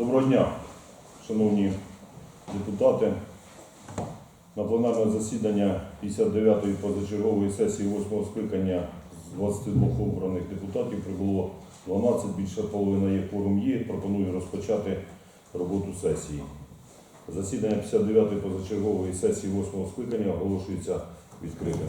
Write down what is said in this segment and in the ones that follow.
Доброго дня, шановні депутати. На пленарне засідання 59-ї позачергової сесії 8-го скликання з 22 обраних депутатів прибуло 12, більше половина є кворум є. Пропоную розпочати роботу сесії. Засідання 59-ї позачергової сесії 8-го скликання оголошується відкритим.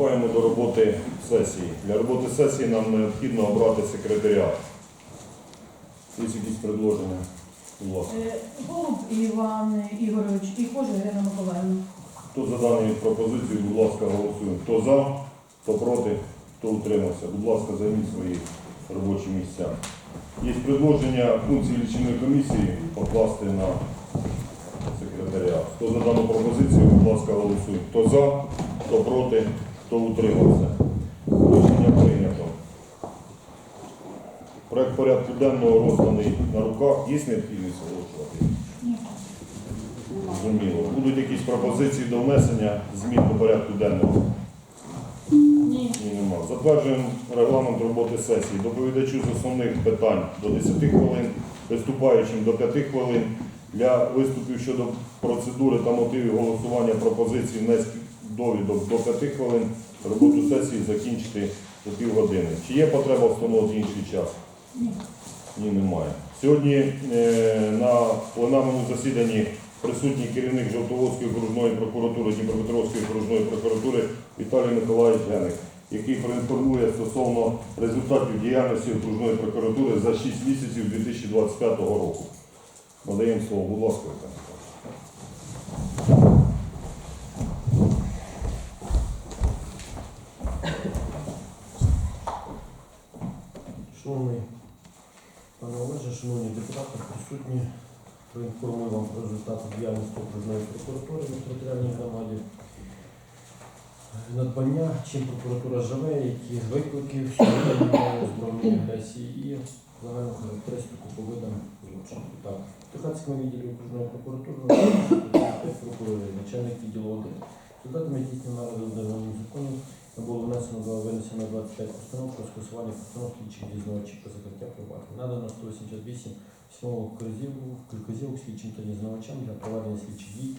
Приступаємо до роботи сесії. Для роботи сесії нам необхідно обрати секретаріат. Є якісь предложення? Будь ласка. Е, Голуб Іван Ігорович і Кожа Ірина Миколаївна. Хто за дані пропозиції, будь ласка, голосуємо. Хто за, хто проти, хто утримався. Будь ласка, займіть свої робочі місця. Є предложення функції лічильної комісії покласти на секретаріат. Хто за дану пропозицію, будь ласка, голосуємо. Хто за, хто проти, хто утримався. Рішення прийнято. Проект порядку денного розданий на руках. Є необхідність оголошувати? Ні. Зрозуміло. Будуть якісь пропозиції до внесення змін до порядку денного? Ні. Ні, нема. Затверджуємо регламент роботи сесії. Доповідачу з основних питань до 10 хвилин, виступаючим до 5 хвилин. Для виступів щодо процедури та мотивів голосування пропозицій внести довідок до 5 хвилин. Роботу сесії закінчити до півгодини. Чи є потреба встановити інший час? Ні. Ні, немає. Сьогодні е, на пленарному засіданні присутній керівник Жовтоводської окружної прокуратури Дніпропетровської окружної прокуратури Віталій Миколаївич Геник, який проінформує стосовно результатів діяльності окружної прокуратури за 6 місяців 2025 року. Надаємо слово, будь ласка. Віталій Миколаївич. Шановний пане Олеже, шановні депутати, присутні, проінформую вам про результати діяльності окружної прокуратури в територіальній громаді. надбання, чим прокуратура живе, які виклики сьогодні збройної агресії і загальну характеристику по видам злочинів. Так, в Тухацькому відділі окружної прокуратури прокурори, начальник відділу 1. Результатами здійснення наради з законів було внесено за винесено 25 постанов про скасування постанов слідчих дізнавачів про закриття приватних. Надано 188 письмових вказівок слідчим та дізнавачам для проведення слідчих дій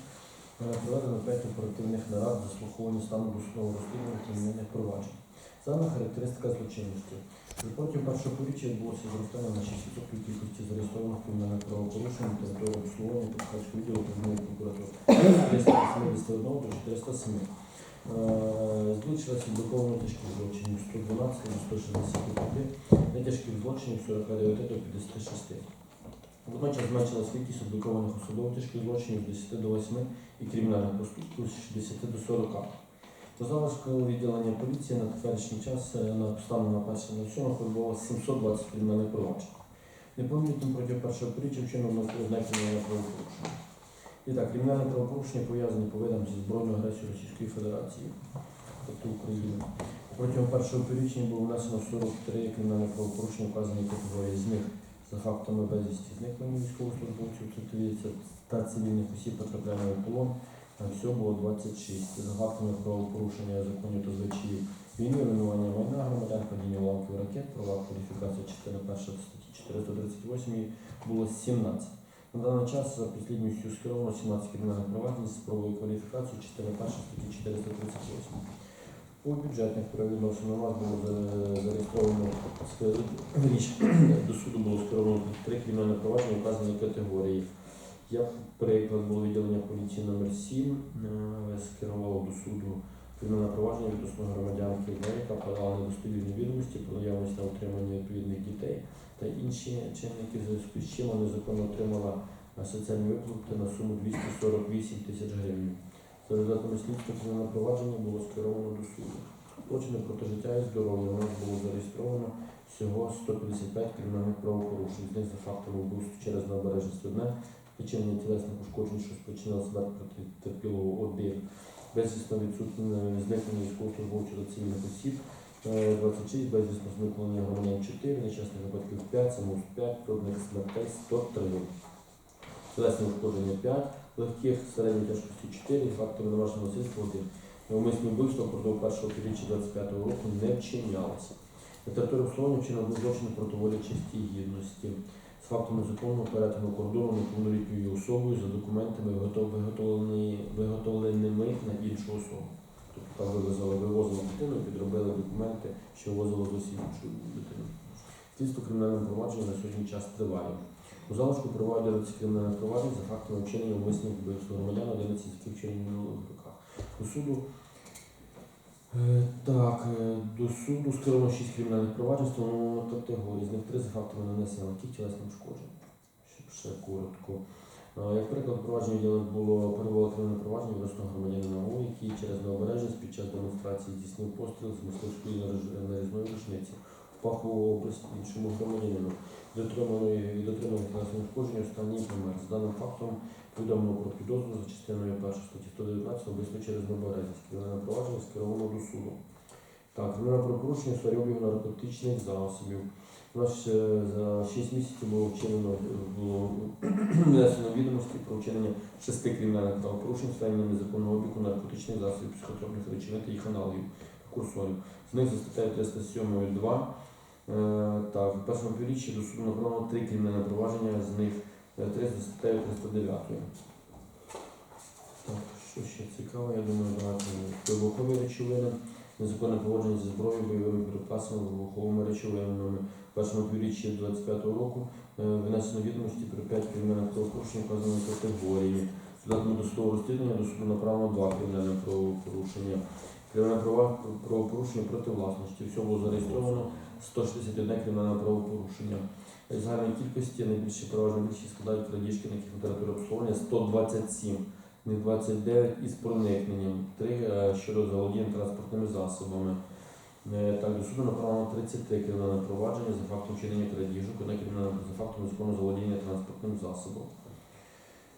Проведено 5 оперативних нарад заслуховування стану досудового розслідування кримінальних проваджень. Саме характеристика злочинності. Репорті першого поріччя відбулося зростання на 6% кількості зареєстрованих кримінальних правопорушень на території обслуговування Підкарського відділу Кримінальної прокуратури з 381 до 407. Збільшилася обліковано тяжких злочинів 112 до 165, нетяжких злочинів 49 до 56. Водночас зменшилась кількість облікованих особливо тяжких злочинів з 10 до 8 і кримінальних проступків з 60 до 40. До залишкового відділення поліції на теперішній час е, на станом на 1.07 перебувало 720 кримінальних проваджень. Непомітним протягом першого поріччя вчинено одне кримінальне правопорушення. І так, кримінальне правопорушення пов'язані по видам зі збройною агресією Російської Федерації проти України. Протягом першого півріччя було внесено 43 кримінальні правопорушення вказані категорії. З них за фактами безвісті зникнення військовослужбовців цивільних та цивільних осіб потрапляння в полон. А всього було 26. За фактами правопорушення законів та звичаїв війни, руйнування майна громадян, падіння уламків ракет, права кваліфікація частини 1 статті 438 було 17. На даний час за підслідністю скеровано 17 кримінальних проваджень з правовою кваліфікацією частини 1 статті 438. По бюджетних правовідносинах у нас було зареєстровано річ до суду було скеровано три кримінальні провадження вказані категорії. Як приклад було відділення поліції номер 7 е, скерувало до суду кримінальне провадження відносно громадянки, яка подала недостовірні відомості про наявність на утримання відповідних дітей та інші чинники, в зв'язку з чим вона незаконно отримала соціальні виплати на суму 248 тисяч гривень. За результатами слідства кримінальне провадження було скеровано до суду. Злочини проти життя і здоров'я у нас було зареєстровано всього 155 кримінальних правопорушень. З них за фактами вбивств через необережність одне, спричинення тілесних ушкоджень, що спричинило смерть проти терпілого один, безвісно відсутнє зникнення військовослужбовців та цивільних осіб, е, 26, безвісно зникнення громадян 4, нещасних випадків 5, самогубств 5, природних смертей 103. Тілесне ушкодження 5, легких середньої тяжкості 4, фактами домашнього насильства 1. Неумисне вбивство впродовж першого півріччя 25 року не вчинялося. На території обслуговування вчинено злочин проти волі честі гідності фактом незаконного перетину кордону неповнолітньою особою за документами, виготовленими на іншу особу. Тобто вивезли, вивозили дитину, підробили документи, що вивозили зовсім іншу дитину. Слідство кримінального провадження на сьогодні час триває. У залишку проводяться кримінальне провадження за фактами вчинення умисних вбивств громадян 11 з яких вчинені в минулих роках. До суду Так, е, до суду скеровано 6 кримінальних проваджень, встановлено категорії, з них 3 за фактами нанесення легких тілесних ушкоджень. Щоб ще коротко. Е, Як приклад провадження було перебувало кримінальне провадження відносно громадянина ОУ, який через необережність під час демонстрації здійснив постріл з мисливської нарізної рушниці в пахову область іншому громадянину. Від отриманої від отриманих тілесних ушкоджень останній помер. З даним фактом повідомлено про підозру за частиною 1 статті 119 вбивство через необережність. Кримінальне провадження скеровано до суду. Так, кримінальне правопорушення у сфері обігу наркотичних засобів. У нас за 6 місяців було вчинено було внесено відомості про вчинення шести кримінальних правопорушень в сфері незаконного обігу наркотичних засобів, психотропних речовин та їх аналогів, курсорів. З них за статтею 307 2 Е, в першому півріччі до суду направлено три кримінальні провадження, з них е, три за статтею 309. Так, що ще цікаво, я думаю, давайте вибухові речовини, незаконне поводження зі зброєю, бойовими припасами, вибуховими речовинами. В першому півріччі 25 року е, винесено відомості про 5 кримінальних правопорушень вказаної категорії. Додатно до судового розслідування до суду направлено два кримінальних правопорушення. Кримінальне правопорушення проти власності. Всього було зареєстровано 161 кримінальне правопорушення. Загальної кількості найбільші переважно більшість складають крадіжки, на яких території обслуговування 127, з них 29 із проникненням, 3 щодо заволодіння транспортними засобами. Е, Так, до суду направлено 33 кримінальне провадження за фактом вчинення крадіжок, одне кримінальне за фактом незаконного заволодіння транспортним засобом.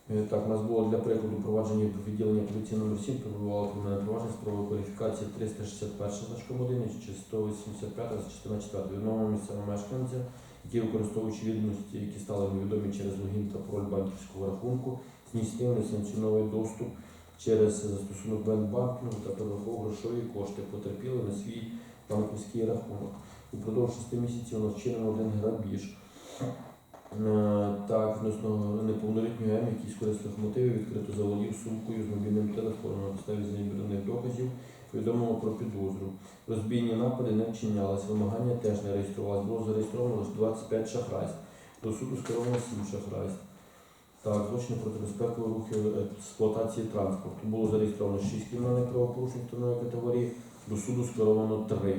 Е, Так, у нас було для прикладу провадження відділення поліції номер 7 прибувало кримінальне провадження з правової кваліфікації 361 значком 1 чи 185 за частина 4 відомого місцевого мешканця, які використовуючи відомості, які стали невідомі через логін та пароль банківського рахунку, здійснили несанкціонований доступ через застосунок Бенбанкінгу та перерахував грошові кошти потерпіли на свій банківський рахунок. Упродовж 6 місяців у нас вчинено один грабіж. Е, Так, відносно неповнолітнього М, який з корисних мотивів відкрито заволів сумкою з мобільним телефоном на підставі знайдених доказів, повідомлено про підозру. Розбійні напади не вчинялись, вимагання теж не реєструвалось. Було зареєстровано лише 25 шахрайств. До суду скеровано 7 шахрайств. Так, злочини проти безпекової руху експлуатації транспорту. Було зареєстровано 6 кримінальних правопорушень второї категорії, до суду скеровано 3.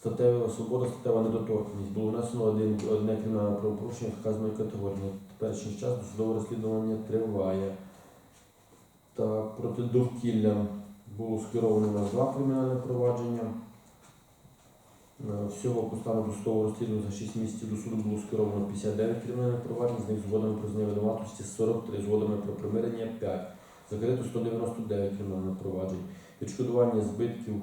Статева свобода, статева недоторкність. Було внесено один, одне кримінальне правопорушення вказаної категорії. Теперішній час досудове розслідування триває. Так, проти довкілля було скеровано на два кримінальне провадження. Е, Всього по стану досудового розслідування за 6 місяців до суду було скеровано 59 кримінальних проваджень, з них згодами про знання винуватості 43, згодами про примирення 5. Закрито 199 кримінальних проваджень. Відшкодування збитків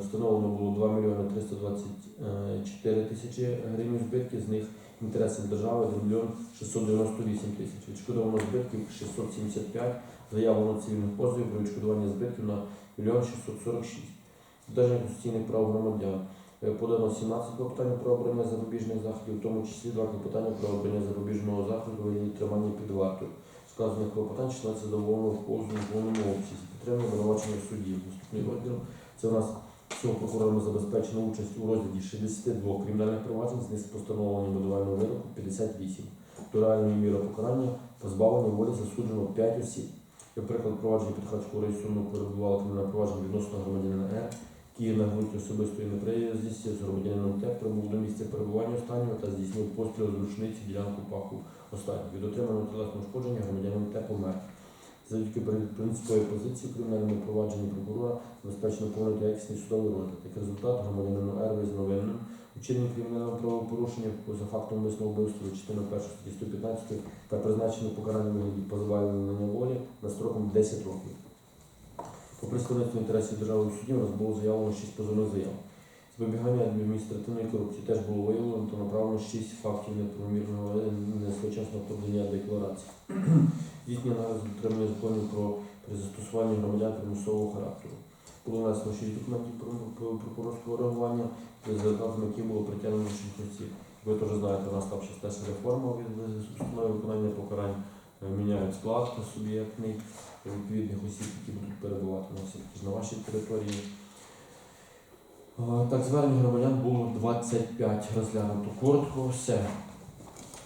встановлено було 2 мільйони 324 тисячі гривень збитків, з них інтересів держави 1 мільйон 698 тисяч. Відшкодовано збитків 675, заявлено цивільних позовів про відшкодування збитків на 1 мільйон 646. Додержання конституційних прав громадян. Е, Подано 17 клопотань про обрання запобіжних заходів, в тому числі два клопотання про обрання запобіжного заходу вигляді тримання під вартою. Сказаних клопотань члениться задоволено в повному повному обсязі. Підтримує обвинувачення суддів. Наступний розділ це у нас всього прокурорами забезпечено участь у розгляді 62 кримінальних проваджень, з постановленням видавального вироку 58. До реальної міри покарання позбавлення волі засуджено 5 осіб. Як приклад провадження підхачку реєстру перебувало кримінальне провадження відносно громадянина Р, на ґрунті особистої неприязності з громадянином Т прибув до місця перебування останнього та здійснив постріл з рушниці ділянку паху останнього. Від отриманого тілесного ушкодження громадянин Т помер. Завдяки принципової позиції кримінальному провадженні прокурора забезпечено повний та якісний судовий розгляд. Як результат громадянину Р визнано винним учинення кримінального правопорушення за фактом умисного вбивства за частиною 1 статті 115 та призначено покарання позбавлення волі на строком 10 років. По представництву інтересів держави у суді у нас було заявлено 6 позовних заяв. Запобігання адміністративної корупції теж було виявлено та направлено 6 фактів неправомірного е, несвоєчасного подання декларацій. Їхній аналіз дотримання законів про при застосуванні громадян примусового характеру. Було внесено 6 документів про, про прокурорського реагування, за результатами яких було притягнено 6 осіб. Ви теж знаєте, у нас там ще теж реформа від установи виконання покарань. Е, Міняють склад суб'єктний відповідних осіб, які будуть перебувати на все-таки на вашій території. Е, Так, звернень громадян було 25 розглянуто. Коротко все.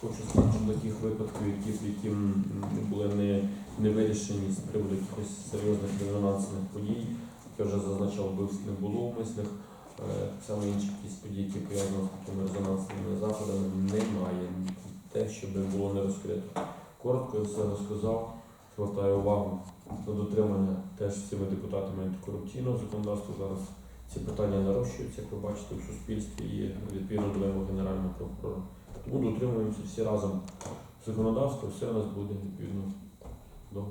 Хочу сказати, що таких випадків, які, які були не, не вирішені з приводу якихось серйозних резонансних подій, як я вже зазначав, вбивств не було умисних. Е, Так само інші якісь події, які пов'язані з такими резонансними заходами, немає. Те, щоб було не розкрито. Коротко я все розказав. Звертаю увагу на дотримання теж всіми депутатами антикорупційного законодавства. Зараз ці питання нарощуються, як ви бачите, в суспільстві і відповідно до вимог Генерального прокурора. Тому дотримуємося всі разом законодавства, все у нас буде відповідно до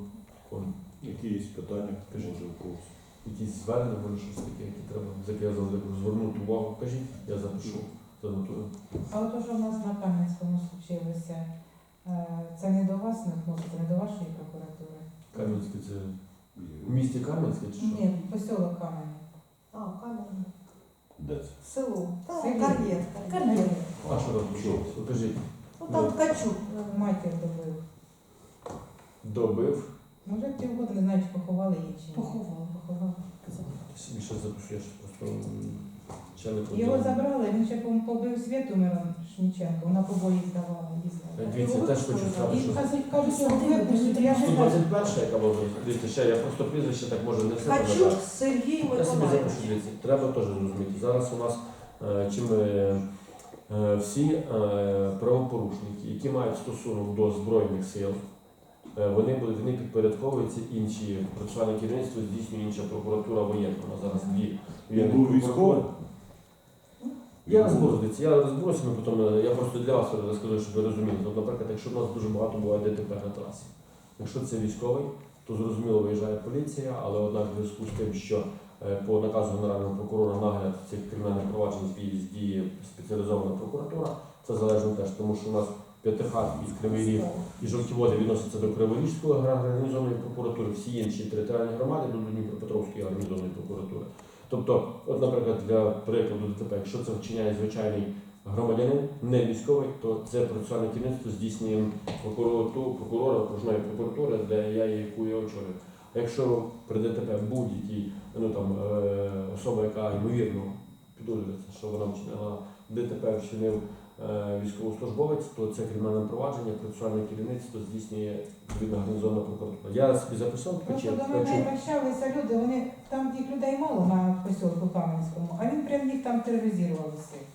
закону. Які є питання? Може, у когось. Якісь звернення, може щось таке, які треба з яких я завжди кажу, звернути увагу. Кажіть, я запишу, занотую. А от що в нас на Кам'янському случилося, е, це не до вас не відноситься, не до вашої прокуратури? Кам'янське це в місті Кам'янське чи що? Ні, посілок Кам'яний. А, камера. Де це? Село. Та, Село. кар'єр. А що робити? Покажіть. Ну там ткачук. Матір добив. Добив. Може, півгода не знаю, чи поховали її чи ні. Поховали. Поховали. Більше запишу, я ж просто м, ще не Його забрали, він ще побив Світу Миронченко, вона побої здавала, їздила. Дивіться, я теж хочу сказати, І що кажуть, кажуть, що випустять, я не знаю. 121 яка була, дивіться, ще я просто прізвище так може не все Ткачук пам'ятаю. Сергій Я собі Миколаївич. запишу, дивіться, треба теж розуміти. Зараз у нас е, чим е, е, всі е, правопорушники, які мають стосунок до Збройних сил, е, вони будуть вони підпорядковуються інші процесуальне керівництво здійснює інша прокуратура воєнна. У нас зараз дві Він був? Я розберусь, я розберуся, ми потім, е, я просто для вас розкажу, щоб ви розуміли. Тобто, наприклад, якщо в нас дуже багато буває ДТП на трасі, якщо це військовий, то зрозуміло виїжджає поліція, але однак в зв'язку з тим, що е, по наказу Генерального прокурора нагляд цих кримінальних проваджень здіє спеціалізована прокуратура, це залежно теж, тому що у нас П'ятихат і Кривий і жовті води відносяться до Криворізької організованої прокуратури, всі інші територіальні громади до Дніпропетровської організованої прокуратури. Тобто, от, наприклад, для прикладу ДТП, якщо це вчиняє звичайний громадянин, не військовий, то це процесуальне керівництво здійснює прокурора окружної прокуратури, де я яку я очолюю. А якщо при ДТП будь-якій ну, там, е, особа, яка ймовірно підозрюється, що вона вчинила ДТП, вчинив військовослужбовець, то це кримінальне провадження, процесуальне керівництво здійснює відповідно організована прокуратура. Я собі записав Просто до мене обращалися люди, вони там їх людей мало на посілку Кам'янському, а він прям їх там тероризував усіх.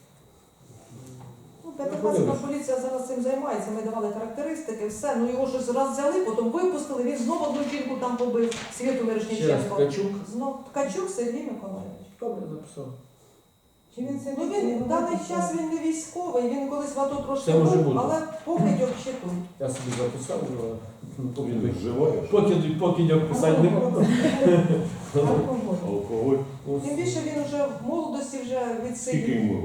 Ну, П'ятихатська поліція зараз цим займається, ми давали характеристики, все. Ну його щось раз взяли, потім випустили, він знову одну жінку там побив, Світу Ще раз. Ткачук. Знов Ткачук Сергій Миколаївич. Добре, записав. Чи він це Ну він в даний час він не військовий, він колись в АТО трошки Це може був, бути. але покидьок ще тут. Я собі записав, але поки Він вживає поки, поки я писати не буду. Алкоголь. алкоголь. Тим більше він вже в молодості вже Скільки йому?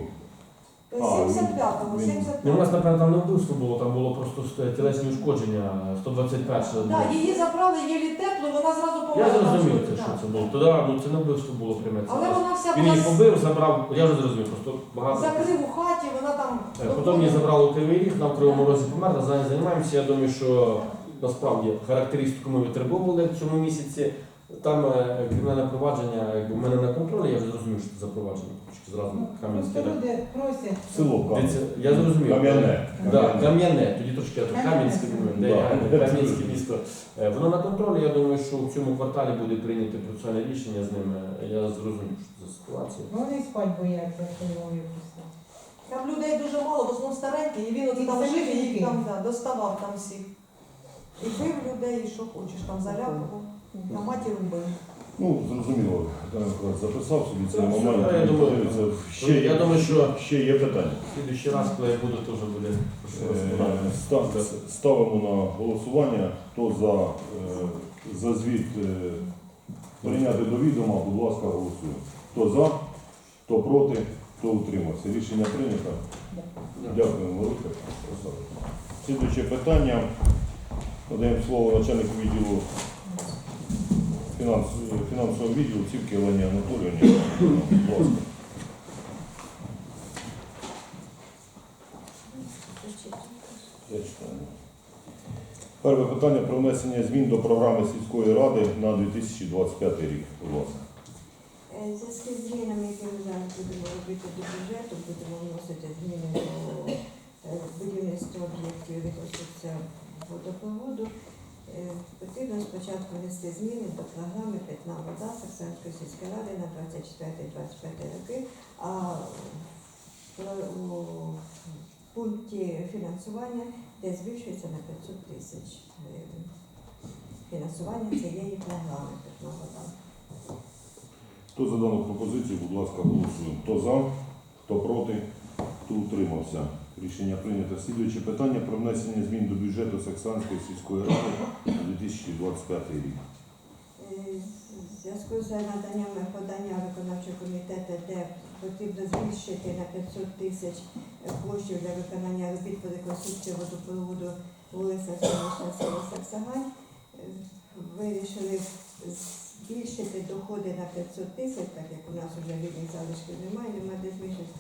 Років? А, 75-го, 75-го. Ну, у нас, напевно, там не вбивство було, там було просто ст- тілесні ушкодження, 121 Так, її забрали, єлі тепло, вона зразу Я померла. зрозумів, це, що це було. Тоді ну, це не вбивство було пряме. це Але просто. вона вся Він її побив, забрав, я вже зрозумів, просто багато. закрив у хаті, вона там. Е, Потім її забрали у Кривий Ріг, нам в Кривому Розі померла, за нею займаємося. Я думаю, що насправді характеристику ми витребовували в цьому місяці. Там е, кримінальне провадження, якби в мене на контролі, я вже зрозумів, що це за провадження. Трошки зразу Ну, Кам'янське. Просто люди просять. Село Дивіться, Я зрозумів. Кам'яне. Да, Кам'яне. Кам'яне, тоді трошки я тут Кам'янське думаю, де я Кам'янське місто. Е, Воно на контролі, я думаю, що в цьому кварталі буде прийнято процесуальне рішення з ними. Я зрозумів, що це ситуація. Ну, Вони спать бояться, випустять. Там людей дуже мало, в основному старенькі, і він от І там жив, і жінки. там да, доставав там всіх. І бив людей, і що хочеш, там залякував, а матір вбив. Ну, зрозуміло, Тарас записав собі момент. все, я думаю, подивиться. ще, Я є, думаю, що ще є питання. в слідуючий раз, коли я буду, теж буде Е, став- Ставимо на голосування. Хто за, е, за звіт е, прийняти до відома, будь ласка, голосуємо. Хто за, хто проти, хто утримався. Рішення прийнято. Дякуємо, велике. Слідуюче питання. Надаємо слово начальнику відділу фінансового відділу Цівки Олені Анатоліївні. Будь. Перше питання про внесення змін до програми сільської ради на 2025 рік. Будь ласка. Е, зв'язку з змінами, які ми зараз будемо робити до бюджету, будемо вносити зміни до е, будівництва об'єктів реконструкція водопроводу. Е, Потрібно спочатку внести зміни до програми Питна вода Саксанської сільської ради на 24-25 роки, а у пункті фінансування, де збільшується на 500 тисяч гривень. Фінансування цієї програми Питна вода. Хто за дану пропозицію, будь ласка, голосуємо. Хто за, хто проти, хто утримався. Рішення прийнято. Слідуюче питання про внесення змін до бюджету Саксанської сільської ради на 2025 рік. Е, В зв'язку з наданням подання виконавчого комітету, де потрібно збільшити на 500 тисяч коштів для виконання робіт по реконструкції водопроводу вулиця Сонячна село Саксагань, е, вирішили збільшити доходи на 500 тисяч, так як у нас вже рівних залишків немає, немає де збільшити.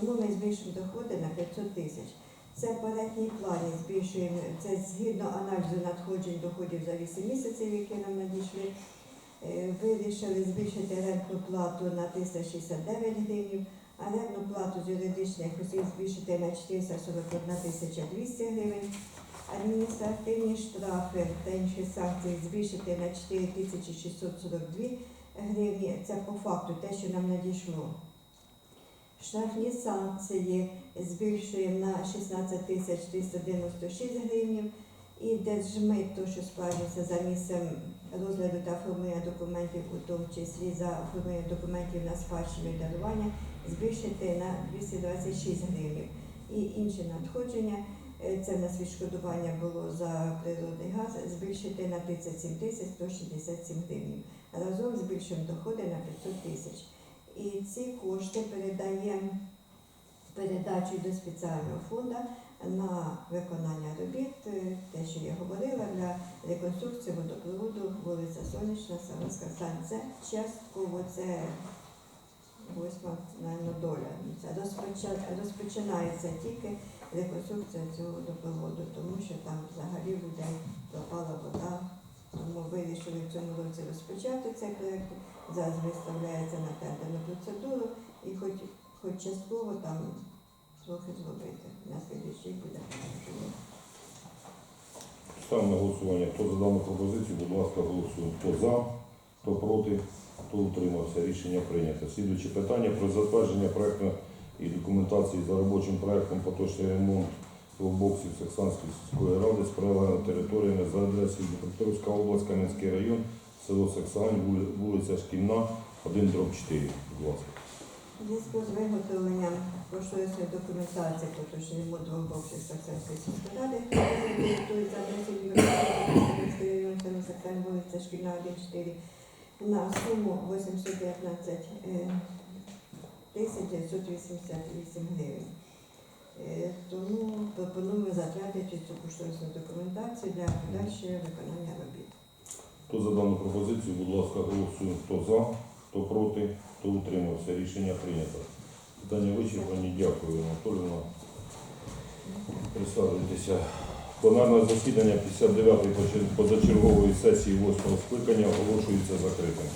Тому ми збільшимо доходи на 500 тисяч. Це в передній плані збільшуємо, це згідно аналізу надходжень доходів за 8 місяців, які нам надійшли. Е, Вирішили збільшити рентну плату на 369 гривень, а рентну плату з юридичних осіб збільшити на 441 тисяча 200 гривень. Адміністративні штрафи та інші санкції збільшити на 4642 гривні. Це по факту те, що нам надійшло. Штрафні санкції збільшуємо на 16 тисяч 396 гривень. і держмит, то, що сплачується за місцем розгляду та оформлення документів, у тому числі за оформлення документів на спадщину і дарування, збільшити на 226 гривень. І інші надходження, е, це на відшкодування було за природний газ, збільшити на 37 тисяч 167 гривень. Разом збільшуємо доходи на 500 тисяч. І ці кошти передаємо передачу до спеціального фонду на виконання робіт, е, те, що я говорила, для реконструкції водопроводу вулиця Сонячна, Савинська станція. Частково це восьма доля. Це розпочинається тільки реконструкція цього водопроводу, тому що там взагалі в людей пропала вода. Тому вирішили в цьому році розпочати цей проєкт. Зараз виставляється на тендерну процедуру і хоч, хоч частково там трохи зробити. На слідчий буде. Ставимо на голосування. Хто за дану пропозицію, будь ласка, голосуємо. Хто за, хто проти, хто утримався. Рішення прийнято. Слідуюче питання про затвердження проекту і документації за робочим проектом поточний ремонт боксів Саксанської сільської ради з прилеглими територіями за адресою Дніпропетровська область, Кам'янський район, село Саксань, вулиця Шкільна, 1 дроб 4. Будь ласка. У зв'язку з виготовленням кошторисної документації поточний ремонт двох боксів Саксанської сільської вулиця Шкільна, 1-4, на суму 819 е, тисяч 988 гривень. Е, Тому пропонуємо затвердити цю кошторисну документацію для подальшого виконання робіт. Хто за дану пропозицію, будь ласка, голосуємо. Хто за, хто проти, хто утримався. Рішення прийнято. Питання вичерпані. Дякую, Анатоліна. Присаджуйтеся. Пленарне засідання 59-ї позачергової сесії 8 скликання оголошується закритим.